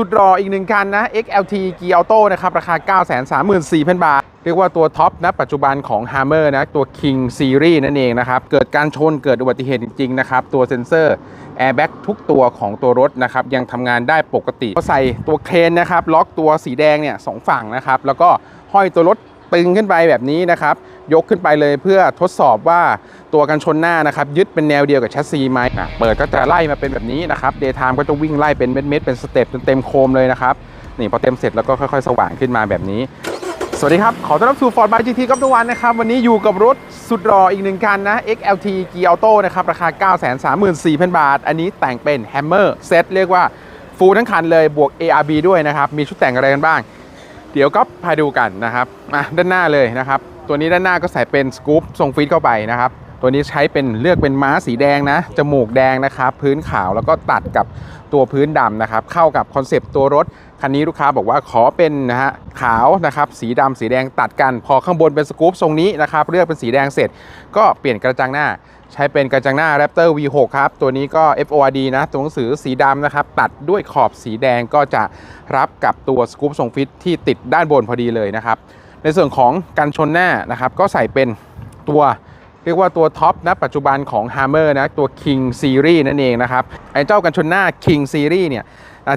สุดรออีกหนึ่งคันนะ XLT Gear Auto นะครับราคา 934,000 บาท เรียกว่าตัวท็อปนะปัจจุบันของ Hammer นะตัว King Series นั่นเองนะครับ เกิดการชนเกิดอุบัติเหตุจริง ๆ นะครับ ตัวเซ็นเซอร์แอร์แบ็กทุกตัวของตัวรถนะครับ ยังทำงานได้ปกติก็ใส่ตัวเครนนะครับ ล็อกตัวสีแดงเนี่ยสองฝั่งนะครับ แล้วก็ห้อยตัวรถ ตึงขึ้นไปแบบนี้นะครับ ยกขึ้นไปเลยเพื่อทดสอบว่าตัวกันชนหน้านะครับ ยึดเป็นแนวเดียวกับแชสซีไหมเปิดก็จะไล่มาเป็นแบบนี้นะครับเดย์ไทม์ก็จะวิ่งไล่เป็นเม็ดๆเป็นสเต็ปจนเต็มโคมเลยนะครับนี่พอเต็มเสร็จแล้วก็ค่อยๆ สว่างขึ้นมาแบบนี้ สวัสดีครับ ขอต้อนรับสู่ Ford by GT กับทุกวันนะครับ วันนี้อยู่กับรถสุดรออีกหนึ่งคันนะ XLT g e a Auto นะครับ ราคา 934,000 บาท อันนี้แต่งเป็น Hammer Set เรียกว่าฟูลทั้งคันเลยบวก ARB ด้วยนะครับ มีชุดแต่งอะไรกันบ้าง เดี๋ยวก็พาดูกันนะครับอะด้านหน้าเลยนะครับ ตัวนี้ด้านหน้าก็ใส่เป็นสกู๊ปทรงฟิตเข้าไปนะครับ ตัวนี้ใช้เป็นเลือกเป็นม้าสีแดงนะ จมูกแดงนะครับ พื้นขาวแล้วก็ตัดกับตัวพื้นดำนะครับ เข้ากับคอนเซปต์ตัวรถ คันนี้ลูกค้าบอกว่าขอเป็นนะฮะขาวนะครับ สีดำสีแดงตัดกัน พอข้างบนเป็นสกู๊ปทรงนี้นะครับ เลือกเป็นสีแดงเสร็จ ก็เปลี่ยนกระจังหน้า ใช้เป็นกระจังหน้า Raptor V6 ครับ ตัวนี้ก็ FORD นะ ตัวหนังสือสีดำนะครับ ตัดด้วยขอบสีแดงก็จะรับกับตัวสกู๊ปทรงฟิตที่ติดด้านบนพอดีเลยนะครับ ในส่วนของกันชนหน้านะครับ ก็ใส่เป็นตัวเรียกว่าตัวท็อปนะปัจจุบันของ Hammer นะ ตัว King Series นั่นเองนะครับ ไอ้เจ้ากันชนหน้า King Series เนี่ย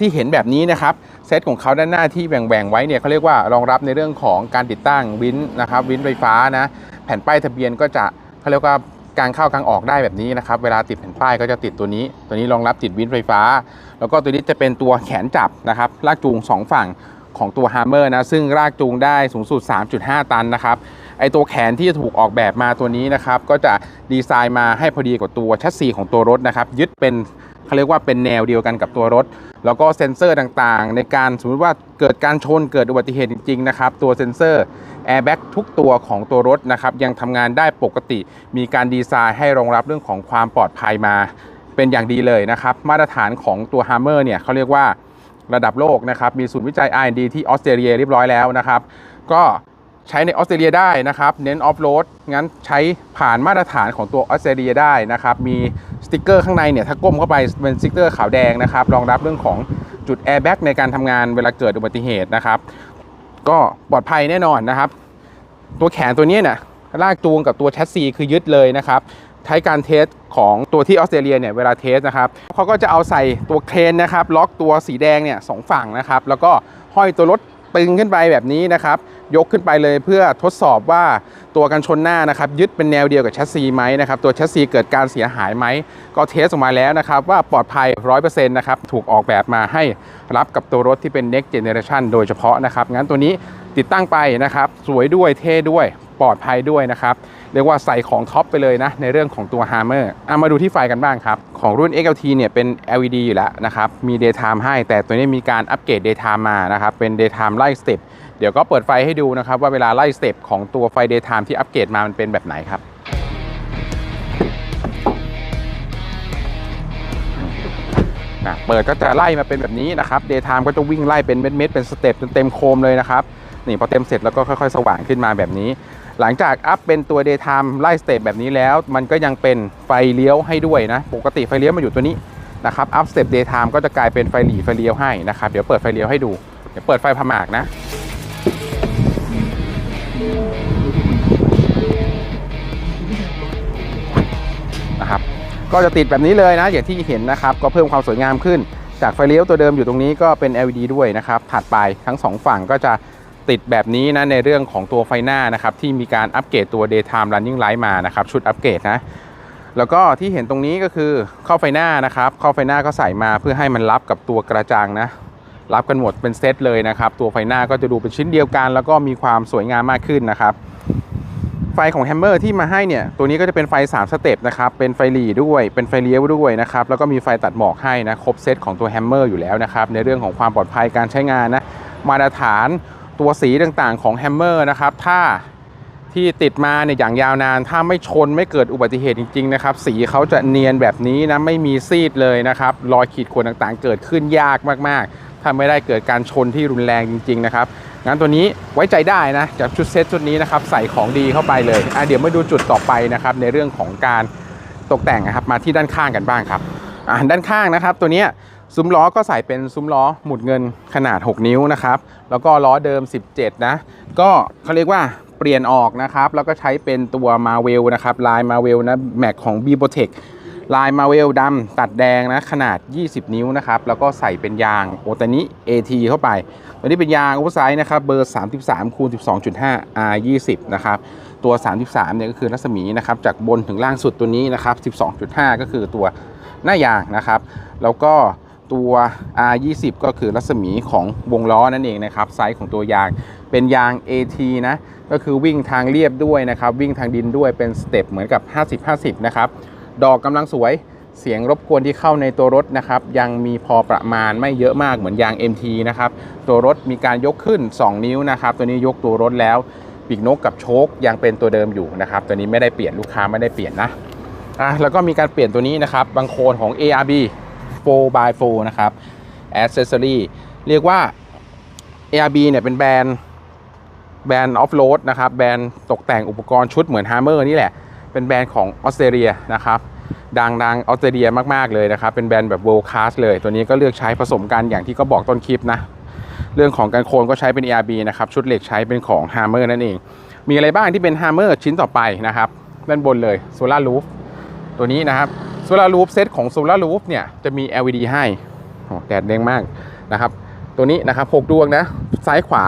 ที่เห็นแบบนี้นะครับ เซตของเขาด้านหน้าที่แบ่งๆไว้เนี่ยเขาเรียกว่ารองรับในเรื่องของการติดตั้งวินนะครับวินไฟฟ้านะ แผ่นป้ายทะเบียนก็จะเขาเรียกว่า การเข้ากางออกได้แบบนี้นะครับ เวลาติดแผ่นป้ายก็จะติดตัวนี้ ตัวนี้รองรับติดวินไฟฟ้า แล้วก็ตัวนี้จะเป็นตัวแขนจับนะครับลากจูงสองฝั่ง ของตัว Hammer นะ ซึ่งรากจูงได้สูงสุด 3.5 ตันนะครับ ไอตัวแขนที่จะถูกออกแบบมาตัวนี้นะครับ ก็จะดีไซน์มาให้พอดีกับตัวแชสซีของตัวรถนะครับ ยึดเป็นเขาเรียกว่าเป็นแนวเดียวกันกับตัวรถ แล้วก็เซ็นเซอร์ต่างๆ ในการสมมติว่าเกิดการชนเกิดอุบัติเหตุจริงๆนะครับตัวเซ็นเซอร์ Airbag ทุกตัวของตัวรถนะครับยังทำงานได้ปกติ มีการดีไซน์ให้รองรับเรื่องของความปลอดภัยมา เป็นอย่างดีเลยนะครับ มาตรฐานของตัว Hammer เนี่ยเขาเรียกว่า ระดับโลกนะครับมีศูนย์วิจัย R&D ที่ออสเตรเลียเรียบร้อยแล้วนะครับก็ใช้ในออสเตรเลียได้นะครับเน้นออฟโรดงั้นใช้ผ่านมาตรฐานของตัวออสเตรเลียได้นะครับมีสติกเกอร์ข้างในเนี่ยถ้าก้มเข้าไปเป็นสติกเกอร์ขาวแดงนะครับรองรับเรื่องของจุดแอร์แบ็กในการทำงานเวลาเกิดอุบัติเหตุนะครับก็ปลอดภัยแน่นอนนะครับ ตัวแขนตัวนี้เนี่ยลากจูงกับตัวแชสซีคือยึดเลยนะครับ ใช้การเทสของตัวที่ออสเตรเลียเนี่ยเวลาเทสนะครับเขาก็จะเอาใส่ตัวเครนนะครับ ล็อกตัวสีแดงเนี่ยสองฝั่งนะครับ แล้วก็ห้อยตัวรถตึงขึ้นไปแบบนี้นะครับ ยกขึ้นไปเลยเพื่อทดสอบว่าตัวกันชนหน้านะครับ ยึดเป็นแนวเดียวกับแชสซีไหมนะครับ ตัวแชสซีเกิดการเสียหายไหม ก็เทสออกมาแล้วนะครับ ว่าปลอดภัย 100%นะครับ ถูกออกแบบมาให้รับกับตัวรถที่เป็น next generation โดยเฉพาะนะครับ งั้นตัวนี้ติดตั้งไปนะครับ สวยด้วยเท่ด้วยปลอดภัยด้วยนะครับ เรียกว่าใส่ของท็อปไปเลยนะ ในเรื่องของตัว Hammer อะมาดูที่ไฟกันบ้างครับ ของรุ่น XLT เนี่ยเป็น LED อยู่แล้วนะครับ มี daytime ให้ แต่ตัวนี้มีการอัปเกรด daytime มานะครับ เป็น daytime ไล่สเต็ปเดี๋ยวก็เปิดไฟให้ดูนะครับ ว่าเวลาไล่สเต็ปของตัวไฟ daytime ที่อัปเกรดมามันเป็นแบบไหนครับอะเปิดก็จะไล่มาเป็นแบบนี้นะครับ daytime ก็จะวิ่งไล่เป็นเม็ดๆเป็นสเต็ปจนเต็มโคมเลยนะครับ นี่พอเต็มเสร็จแล้วก็ค่อยๆ สว่างขึ้นมาแบบนี้ หลังจากอัพเป็นตัว daytime ไล่สเตปแบบนี้แล้ว มันก็ยังเป็นไฟเลี้ยวให้ด้วยนะ ปกติไฟเลี้ยวมาอยู่ตัวนี้นะครับอัพสเต็ป daytime ก็จะกลายเป็นไฟหลีไฟเลี้ยวให้นะครับเดี๋ยวเปิดไฟเลี้ยวให้ดูเดี๋ยวเปิดไฟพมากนะนะครับก็จะติดแบบนี้เลยนะอย่างที่เห็นนะครับก็เพิ่มความสวยงามขึ้น จากไฟเลี้ยวตัวเดิมอยู่ตรงนี้ก็เป็น LED ด้วยนะครับถัดไปทั้งสองฝั่งก็จะ ติดแบบนี้นะในเรื่องของตัวไฟหน้านะครับที่มีการอัปเกรดตัว daytime running light มานะครับชุดอัปเกรดนะแล้วก็ที่เห็นตรงนี้ก็คือเข้อไฟหน้านะครับเข้อไฟหน้าก็ใส่มาเพื่อให้มันรับกับตัวกระจังนะรับกันหมดเป็นเซตเลยนะครับตัวไฟหน้าก็จะดูเป็นชิ้นเดียวกัน แล้วก็มีความสวยงามมากขึ้นนะครับไฟของแฮมเมอร์ที่มาให้เนี่ยตัวนี้ก็จะเป็นไฟ 3 สเต็ปนะครับเป็นไฟหลีด้วยเป็นไฟเลี้ยวด้วยนะครับแล้วก็มีไฟตัดหมอกให้นะครบเซตของตัวแฮมเมอร์อยู่แล้วนะครับในเรื่องของความปลอดภัยการใช้งานนะมาตรฐาน ตัวสีต่างๆของแฮมเมอร์นะครับถ้าที่ติดมาเนี่ยอย่างยาวนาน ถ้าไม่ชนไม่เกิดอุบัติเหตุจริงๆนะครับสีเขาจะเนียนแบบนี้นะไม่มีซีดเลยนะครับรอยขีดข่วนต่างๆ เกิดขึ้นยากมากๆ ถ้าไม่ได้เกิดการชนที่รุนแรงจริง ๆ นะครับงั้นตัวนี้ไว้ใจได้นะจากชุดเซตชุดนี้นะครับใส่ของดีเข้าไปเลยอะเดี๋ยวมาดูจุดต่อไปนะครับในเรื่องของการตกแต่งนะครับมาที่ด้านข้างกันบ้างครับอะด้านข้างนะครับตัวเนี้ย ซุ้มล้อก็ใส่เป็นซุ้มล้อหมุดเงินขนาด 6 นิ้วนะครับ แล้วก็ล้อเดิม 17 นะ ก็เขาเรียกว่าเปลี่ยนออกนะครับ แล้วก็ใช้เป็นตัวมาเวลนะครับ ลายมาเวลนะ แม็กของ b b o t e c ลายมาเวลดำตัดแดงนะขนาด 20 นิ้วนะครับ แล้วก็ใส่เป็นยางโอตานิ AT เข้าไป ตัวนี้เป็นยางอเวอร์ไซส์นะครับ เบอร์ 33คูณ12.5 R 20นะครับ ตัว 33เนี่ยก็คือรัศมีนะครับ จากบนถึงล่างสุดตัวนี้นะครับ 12.5 ก็คือตัวหน้ายางนะครับ แล้วก็ ตัว R 20 ก็คือรัศมีของวงล้อนั่นเองนะครับไซส์ของตัวยางเป็นยาง AT นะก็คือวิ่งทางเรียบด้วยนะครับวิ่งทางดินด้วยเป็นสเต็ปเหมือนกับ 50-50 นะครับดอกกำลังสวยเสียงรบกวนที่เข้าในตัวรถนะครับยังมีพอประมาณไม่เยอะมากเหมือนยาง MT นะครับตัวรถมีการยกขึ้น 2 นิ้วนะครับตัวนี้ยกตัวรถแล้วปีกนกกับโชคยังเป็นตัวเดิมอยู่นะครับตัวนี้ไม่ได้เปลี่ยนลูกค้าไม่ได้เปลี่ยนนะอะแล้วก็มีการเปลี่ยนตัวนี้นะครับบางโคนของ ARB 4x4 นะครับ Accessory เรียกว่า ARB เนี่ยเป็นแบรนด์แบรนด์ออฟโรดนะครับแบรนด์ตกแต่งอุปกรณ์ชุดเหมือน Hammer นี่แหละ เป็นแบรนด์ของออสเตรเลียนะครับดังดังออสเตรเลียมาก ๆ เลยนะครับ เป็นแบรนด์แบบ world class เลย ตัวนี้ก็เลือกใช้ผสมกันอย่างที่ก็บอกต้นคลิปนะ เรื่องของการโคนก็ใช้เป็น ARB นะครับ ชุดเหล็กใช้เป็นของ Hammer นั่นเอง มีอะไรบ้างที่เป็น Hammer ชิ้นต่อไปนะครับ ด้านบนเลย Solar Roof ตัวนี้นะครับ Solar Roof เซตของ Solar Roof เนี่ยจะมี LED ให้แดดแดงมากนะครับ ตัวนี้นะครับ6ดวงนะซ้ายขวา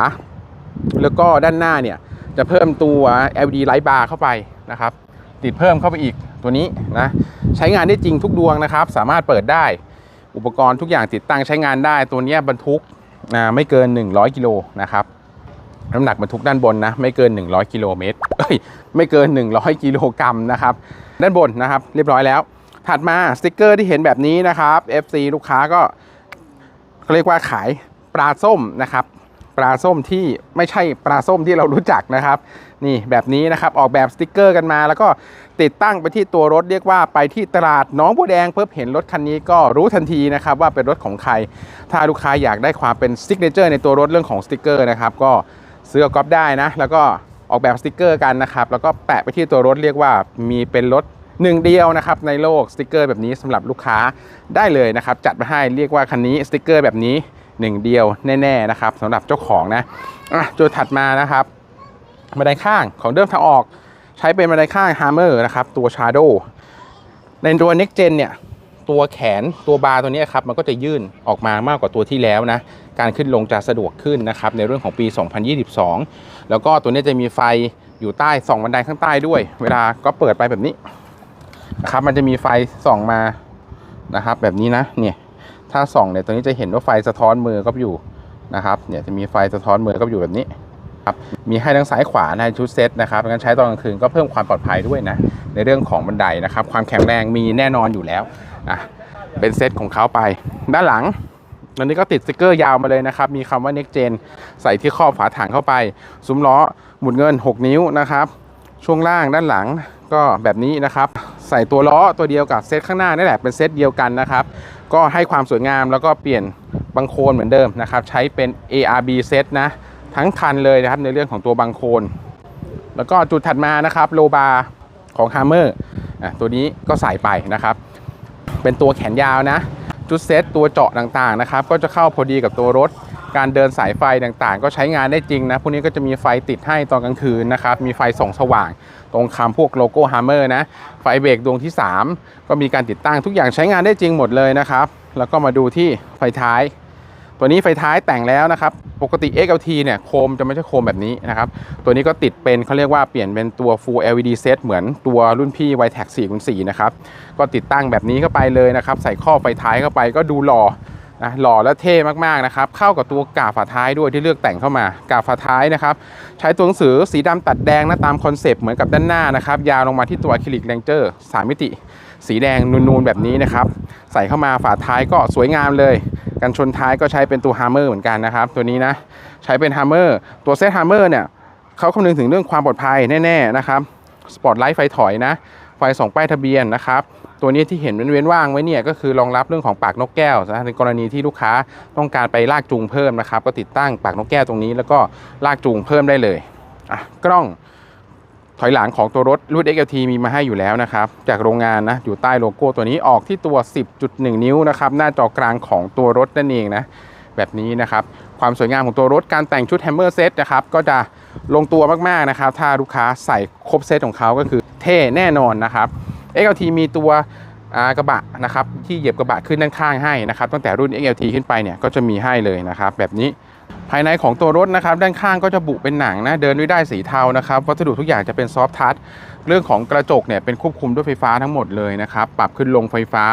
แล้วก็ด้านหน้าเนี่ยจะเพิ่มตัว LED Light Bar เข้าไปนะครับ ติดเพิ่มเข้าไปอีกตัวนี้นะใช้งานได้จริงทุกดวงนะครับ สามารถเปิดได้อุปกรณ์ทุกอย่างติดตั้งใช้งานได้ ตัวนี้บรรทุกไม่เกิน 100 กิโลนะครับน้ำหนักบรรทุกด้านบนนะไม่เกิน 100 กิโลเมตรเอ้ยไม่เกิน 100 กิโลกรัมนะครับ ด้านบนนะครับ เรียบร้อยแล้ว ถัดมาสติกเกอร์ที่เห็นแบบนี้นะครับ FC ลูกค้าก็เรียกว่าขายปลาส้มนะครับ ปลาส้มที่ไม่ใช่ปลาส้มที่เรารู้จักนะครับ นี่แบบนี้นะครับออกแบบสติกเกอร์กันมา แล้วก็ติดตั้งไปที่ตัวรถเรียกว่าไปที่ตลาดน้องบัวแดงเพิ่เห็นรถคันนี้ก็รู้ทันทีนะครับว่าเป็นรถของใคร ถ้าลูกค้าอยากได้ความเป็นสติกเนเจอร์ในตัวรถเรื่องของสติกเกอร์นะครับก็ซื้อกับก๊อฟได้นะ แล้วก็ออกแบบสติกเกอร์กันนะครับ แล้วก็แปะไปที่ตัวรถเรียกว่ามีเป็นรถ หนึ่งเดียวนะครับในโลกสติกเกอร์แบบนี้สำหรับลูกค้าได้เลยนะครับ จัดมาให้เรียกว่าคันนี้สติกเกอร์แบบนี้หนึ่งเดียวแน่ๆนะครับสำหรับเจ้าของนะอะจุดถัดมานะครับบันไดข้างของเดิมทางออกใช้เป็นบันไดข้าง Hammer นะครับตัว Shadow ในตัว Next Gen เนี่ยตัวแขนตัวบาร์ตัวนี้ครับมันก็จะยื่นออกมามากกว่าตัวที่แล้วนะ การขึ้นลงจะสะดวกขึ้นนะครับในเรื่องของปี 2022 แล้วก็ตัวนี้จะมีไฟอยู่ใต้ส่องบันไดข้างใต้ด้วย เวลาก็เปิดไปแบบนี้ ครับมันจะมีไฟส่องมานะครับ แบบนี้นะเนี่ยถ้าส่องเนี่ยตัวนี้จะเห็นว่าไฟสะท้อนมือก็อยู่นะครับเนี่ยจะมีไฟสะท้อนมือก็อยู่แบบนี้ครับมีให้ทั้งซ้ายขวาในชุดเซตนะครับงั้นใช้ตอนกลางคืนก็เพิ่มความปลอดภัยด้วยนะในเรื่องของบันไดนะครับ ความแข็งแรงมีแน่นอนอยู่แล้วนะเป็นเซตของเขาไป ด้านหลังอันนี้ก็ติดสติกเกอร์ยาวมาเลยนะครับ มีคำว่า next gen ใส่ที่ครอฝาถังเข้าไป ซุ้มล้อหมุนเงิน 6 นิ้วนะครับ ช่วงล่างด้านหลังก็แบบนี้นะครับ ใส่ตัวล้อตัวเดียวกับเซตข้างหน้านี่แหละเป็นเซตเดียวกันนะครับก็ให้ความสวยงามแล้วก็เปลี่ยนบังโคลนเหมือนเดิมนะครับใช้เป็น ARB เซตนะทั้งคันเลยนะครับในเรื่องของตัวบังโคลนแล้วก็จุดถัดมานะครับโลบาของคาร์เมอะตัวนี้ก็ใส่ไปนะครับ เป็นตัวแขนยาวนะ จุดเซตตัวเจาะต่างๆนะครับก็จะเข้าพอดีกับตัวรถ การเดินสายไฟต่างๆ ก็ใช้งานได้จริงนะพวกนี้ก็จะมีไฟติดให้ตอนกลางคืนนะครับมีไฟส่องสว่าง ตรงคำพวกโลโก้ฮัมเมอร์นะไฟเบรกดวงที่ 3 ก็มีการติดตั้งทุกอย่างใช้งานได้จริงหมดเลยนะครับแล้วก็มาดูที่ไฟท้าย ตัวนี้ไฟท้ายแต่งแล้วนะครับปกติ XLT เนี่ยโคมจะไม่ใช่โคมแบบนี้นะครับตัวนี้ก็ติดเป็นเขาเรียกว่าเปลี่ยนเป็นตัว Full LED Set เหมือนตัวรุ่นพี่ y t e c 4คูณ4นะครับก็ติดตั้งแบบนี้เข้าไปเลยนะครับใส่ข้อไฟท้ายเข้าไปก็ดูหล่อนะหล่อและเท่มากๆนะครับเข้ากับตัวกาฝาท้ายด้วยที่เลือกแต่งเข้ามากาฝาท้ายนะครับใช้ตัวหนังสือสีดำตัดแดงนะตามคอนเซปต์เหมือนกับด้านหน้านะครับยาวลงมาที่ตัวอะคริลิกแรงเจอร์สามมิติ สีแดงนูนๆแบบนี้นะครับ ใส่เข้ามาฝาท้ายก็สวยงามเลย กันชนท้ายก็ใช้เป็นตัวฮ a มเมอร์เหมือนกันนะครับ ตัวนี้นะใช้เป็นฮ a มเมอร์ตัวเซตฮ a มเมอร์เนี่ยเขาคำนึงถึงเรื่องความปลอดภัยแน่ๆนะครับสปอตไลท์ไฟถอยนะ ไฟส่องป้ายทะเบียนนะครับตัวนี้ที่เห็นเว้นๆว่างไว้เนี่ยก็คือรองรับเรื่องของปากนกแก้วนะในกรณีที่ลูกค้าต้องการไปลากจูงเพิ่มนะครับ ก็ติดตั้งปากนกแก้วตรงนี้ แล้วก็ลากจูงเพิ่มได้เลยอะกล้อง ถอยหลังของตัวรถรุ่น XLT มีมาให้อยู่แล้วนะครับ จากโรงงานนะ อยู่ใต้โลโก้ตัวนี้ออกที่ตัว 10.1 นิ้วนะครับ หน้าจอกลางของตัวรถนั่นเองนะ แบบนี้นะครับ ความสวยงามของตัวรถการแต่งชุด Hammer Set นะครับ ก็จะลงตัวมาก ๆ นะครับ ถ้าลูกค้าใส่ครบเซตของเขาก็คือเท่แน่นอนนะครับ XLT มีตัวกระบะนะครับที่เหยียบกระบะขึ้นด้านข้างให้นะครับตั้งแต่รุ่น XLT ขึ้นไปเนี่ยก็จะมีให้เลยนะครับแบบนี้ ภายในของตัวรถนะครับด้านข้างก็จะบุเป็นหนังนะเดินด้วยได้สีเทานะครับวัสดุทุกอย่างจะเป็นซอฟทัชเรื่องของกระจกเนี่ยเป็นควบคุมด้วยไฟฟ้าทั้งหมดเลยนะครับปรับขึ้นลงไฟฟ้า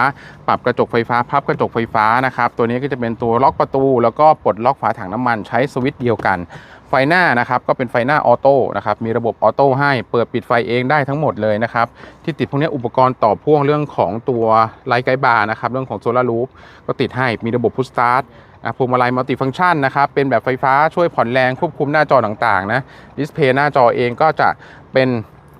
ปรับกระจกไฟฟ้าพับกระจกไฟฟ้านะครับตัวนี้ก็จะเป็นตัวล็อกประตู แล้วก็ปลดล็อกฝาถังน้ำมันใช้สวิตช์เดียวกัน ไฟหน้านะครับก็เป็นไฟหน้าออโต้นะครับมีระบบออโต้ให้เปิดปิดไฟเองได้ทั้งหมดเลยนะครับที่ติดพวกนี้อุปกรณ์ต่อพ่วงเรื่องของตัวไลท์ไกด์บาร์นะครับเรื่องของโซลารูฟก็ติดให้มีระบบพุชสตาร์ท พวงมาลัยมัลติฟังก์ชันนะครับ เป็นแบบไฟฟ้าช่วยผ่อนแรงควบคุมหน้าจอต่างๆนะดิสเพย์หน้าจอเองก็จะเป็น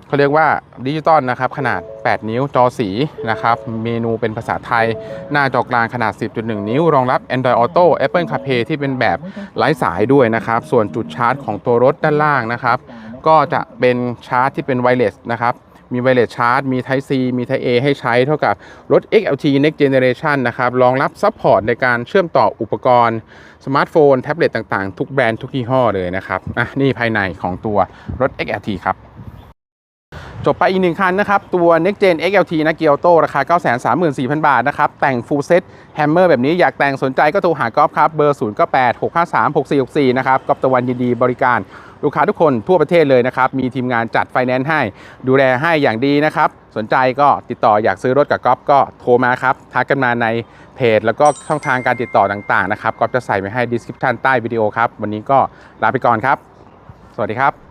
เขาเรียกว่าดิจิตอลนะครับ ขนาด 8 นิ้วจอสีนะครับ เมนูเป็นภาษาไทย หน้าจอกลางขนาด 10.1 นิ้ว รองรับ Android Auto Apple CarPlay ที่เป็นแบบไร้สายด้วยนะครับ ส่วนจุดชาร์จของตัวรถด้านล่างนะครับ ก็จะเป็นชาร์จที่เป็นไวเลสนะครับ มีไวเลสชาร์จ มี Type C มี Type A ให้ใช้เท่ากับรถ XLT Next Generation นะครับรองรับซัพพอร์ตในการเชื่อมต่ออุปกรณ์ สมาร์ทโฟน แท็บเล็ตต่างๆ ทุกแบรนด์ทุกยี่ห้อเลยนะครับอะนี่ภายในของตัวรถ XLT ครับ จบไปอีกหนึ่งคันนะครับ ตัว Next Gen XLT นะเกียวโตราคา 934,000 บาทนะครับ แต่ง Full Set Hammer แบบนี้อยากแต่งสนใจก็โทรหากอล์ฟครับ เบอร์ 0 9 8 6 5 3 6 4 6 4 นะครับกอล์ฟตะวันยินดีบริการ ลูกค้าทุกคนทั่วประเทศเลยนะครับ มีทีมงานจัดไฟแนนซ์ให้ ดูแลให้อย่างดีนะครับ สนใจก็ติดต่ออยากซื้อรถกับก๊อฟก็โทรมาครับทักกันมาในเพจ แล้วก็ช่องทางการติดต่อต่างๆนะครับก๊อฟจะใส่ไว้ให้ description ใต้วิดีโอครับวันนี้ก็ลาไปก่อนครับ สวัสดีครับ